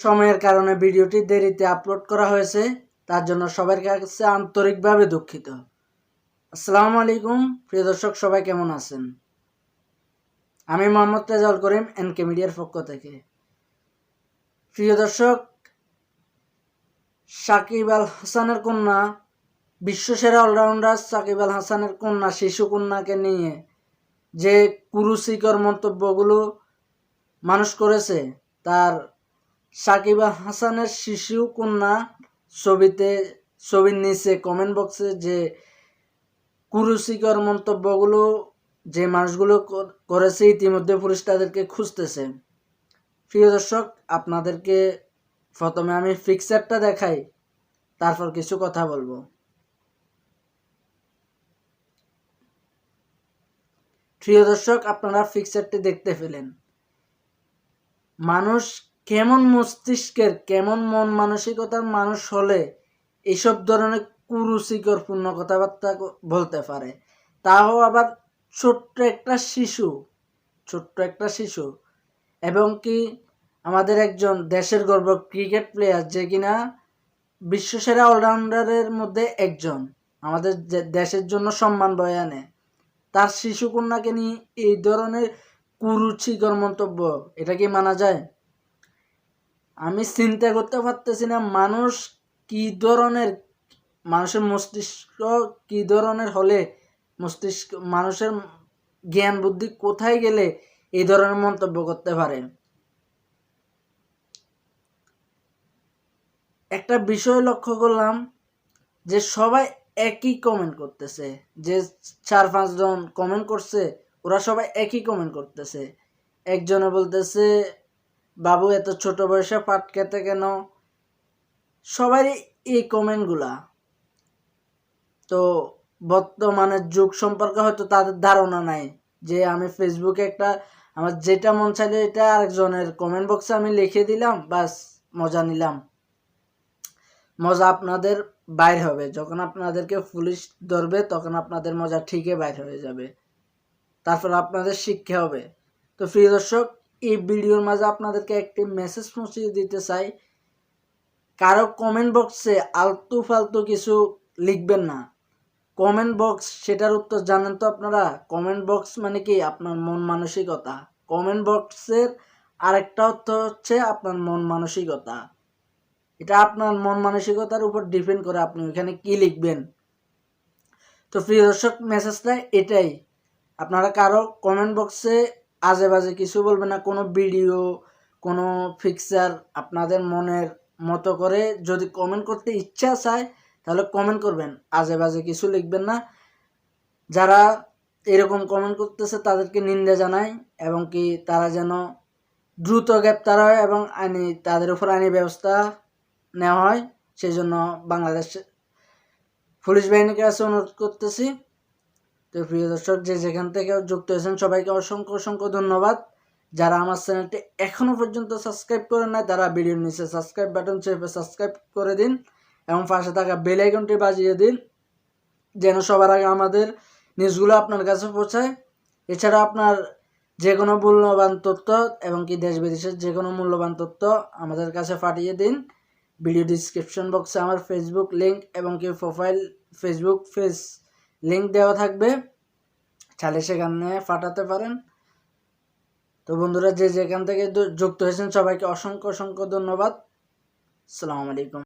সময়ের কারণে ভিডিওটি দেরিতে আপলোড করা হয়েছে, তার জন্য সবার কাছে আন্তরিকভাবে দুঃখিত। আসসালামু আলাইকুম, প্রিয় দর্শক, সবাই কেমন আছেন? আমি মোহাম্মদ রেজাউল করিম এন কে মিডিয়ার পক্ষ থেকে। প্রিয় দর্শক, সাকিব আল হাসানের কন্যা, বিশ্বসেরা অলরাউন্ডার সাকিব আল হাসানের কন্যা, শিশু কন্যাকে নিয়ে যে কুরুচিকর মন্তব্যগুলো মানুষ করেছে, তার সাকিব হাসানের শিশু কন্যা ছবিতে, ছবির নিচে কমেন্ট বক্সে যে কুরুচিকর মন্তব্যগুলো যে মানুষগুলো করেছে ইতিমধ্যে পুলিশ তাদেরকে খুঁজতেছে। প্রিয় দর্শক, আপনাদেরকে প্রথমে আমি ফিক্সারটা দেখাই, তারপর কিছু কথা বলব। প্রিয় দর্শক, আপনারা ফিক্সারটি দেখতে পেলেন। মানুষ কেমন মস্তিষ্কের, কেমন মন মানসিকতার মানুষ হলে এইসব ধরনের কুরুচিকরপূর্ণ কথাবার্তা বলতে পারে। তাও আবার ছোট্ট একটা শিশু, ছোট্ট একটা শিশু। এবং কি আমাদের একজন দেশের গর্ব ক্রিকেট প্লেয়ার যে কিনা বিশ্বসেরা অলরাউন্ডারের মধ্যে একজন। আমাদের দেশের জন্য সম্মান বয়ে আনে। তার শিশু কন্যাকে নিয়ে এই ধরনের কুরুচিকর মন্তব্য, এটা কি মানা যায়? আমি চিন্তা করতে পারতেছি না মানুষ কি ধরনের, মানুষের মস্তিষ্ক কি ধরনের হলে মস্তিষ্ক, মানুষের জ্ঞান বুদ্ধি কোথায় গেলে এই ধরনের মন্তব্য করতে পারে? একটা বিষয় লক্ষ্য করলাম যে সবাই একই কমেন্ট করতেছে, যে চার পাঁচজন কমেন্ট করছে, ওরা সবাই একই কমেন্ট করতেছে। একজনে বলতেছে বাবু, এত ছোট বয়সে পাট খেতে কেন? সবারই এই কমেন্টগুলা। তো বর্তমানের যুগ সম্পর্কে হয়তো তাদের ধারণা নাই যে আমি ফেসবুকে একটা, আমার যেটা মন চাইলে এটা আরেকজনের কমেন্ট বক্সে আমি লিখে দিলাম, বাস মজা নিলাম। মজা আপনাদের বাইর হবে। যখন আপনাদেরকে পুলিশ ধরবে, তখন আপনাদের মজা ঠিকই বাইর হয়ে যাবে। তারপর আপনাদের শিক্ষা হবে। তো প্রিয় দর্শক এই ভিডিওর মাঝে আপনাদেরকে একটি মেসেজ পৌঁছিয়ে দিতে চাই। কারও কমেন্ট বক্সে আলতু ফালতু কিছু লিখবেন না। কমেন্ট বক্স সেটার উত্তর জানেন তো আপনারা? কমেন্ট বক্স মানে কি? আপনার মন মানসিকতা। কমেন্ট বক্সের আরেকটা অর্থ হচ্ছে আপনার মন মানসিকতা। এটা আপনার মন মানসিকতার উপর ডিপেন্ড করে আপনি ওখানে কি লিখবেন। তো প্রিয় দর্শক মেসেজটা এটাই। আপনারা কারও কমেন্ট বক্সে আজে বাজে কিছু বলবেন না, কোনো ভিডিও কোনো পিকচার আপনাদের মনের মতো করে যদি কমেন্ট করতে ইচ্ছা চায়, তাহলে কমেন্ট করবেন। আজে বাজে কিছু লিখবেন না। যারা এরকম কমেন্ট করতেছে, তাদেরকে নিন্দা জানাই এবং কি তারা যেন দ্রুত গ্রেপ্তার হয় এবং আইনি, তাদের উপর আইনি ব্যবস্থা নেওয়া হয়। সেই জন্য বাংলাদেশ পুলিশ বাহিনীর কাছে অনুরোধ করতেছি। তো প্রিয় দর্শক, যে যেখান থেকে যুক্ত হয়েছেন, সবাইকে অসংখ্য অসংখ্য ধন্যবাদ। যারা আমার চ্যানেলটি এখনও পর্যন্ত সাবস্ক্রাইব করেন নাই, তারা ভিডিওর নিচে সাবস্ক্রাইব বাটন চেপে সাবস্ক্রাইব করে দিন এবং পাশে থাকা বেল আইকনটি বাজিয়ে দিন, যেন সবার আগে আমাদের নিউজগুলো আপনার কাছে পৌঁছায়। এছাড়া আপনার যে কোনো মূল্যবান তথ্য এবং কি দেশ বিদেশের যে কোনো মূল্যবান তথ্য আমাদের কাছে পাঠিয়ে দিন। ভিডিও ডিসক্রিপশন বক্সে আমার ফেসবুক লিঙ্ক এবং কি প্রোফাইল ফেসবুক ফেস লিঙ্ক দেওয়া থাকবে। চাইলে সেখানে পাঠাতে পারেন। তো বন্ধুরা, যে যেখান থেকে যুক্ত হয়েছেন, সবাইকে অসংখ্য অসংখ্য ধন্যবাদ। সালামু আলাইকুম।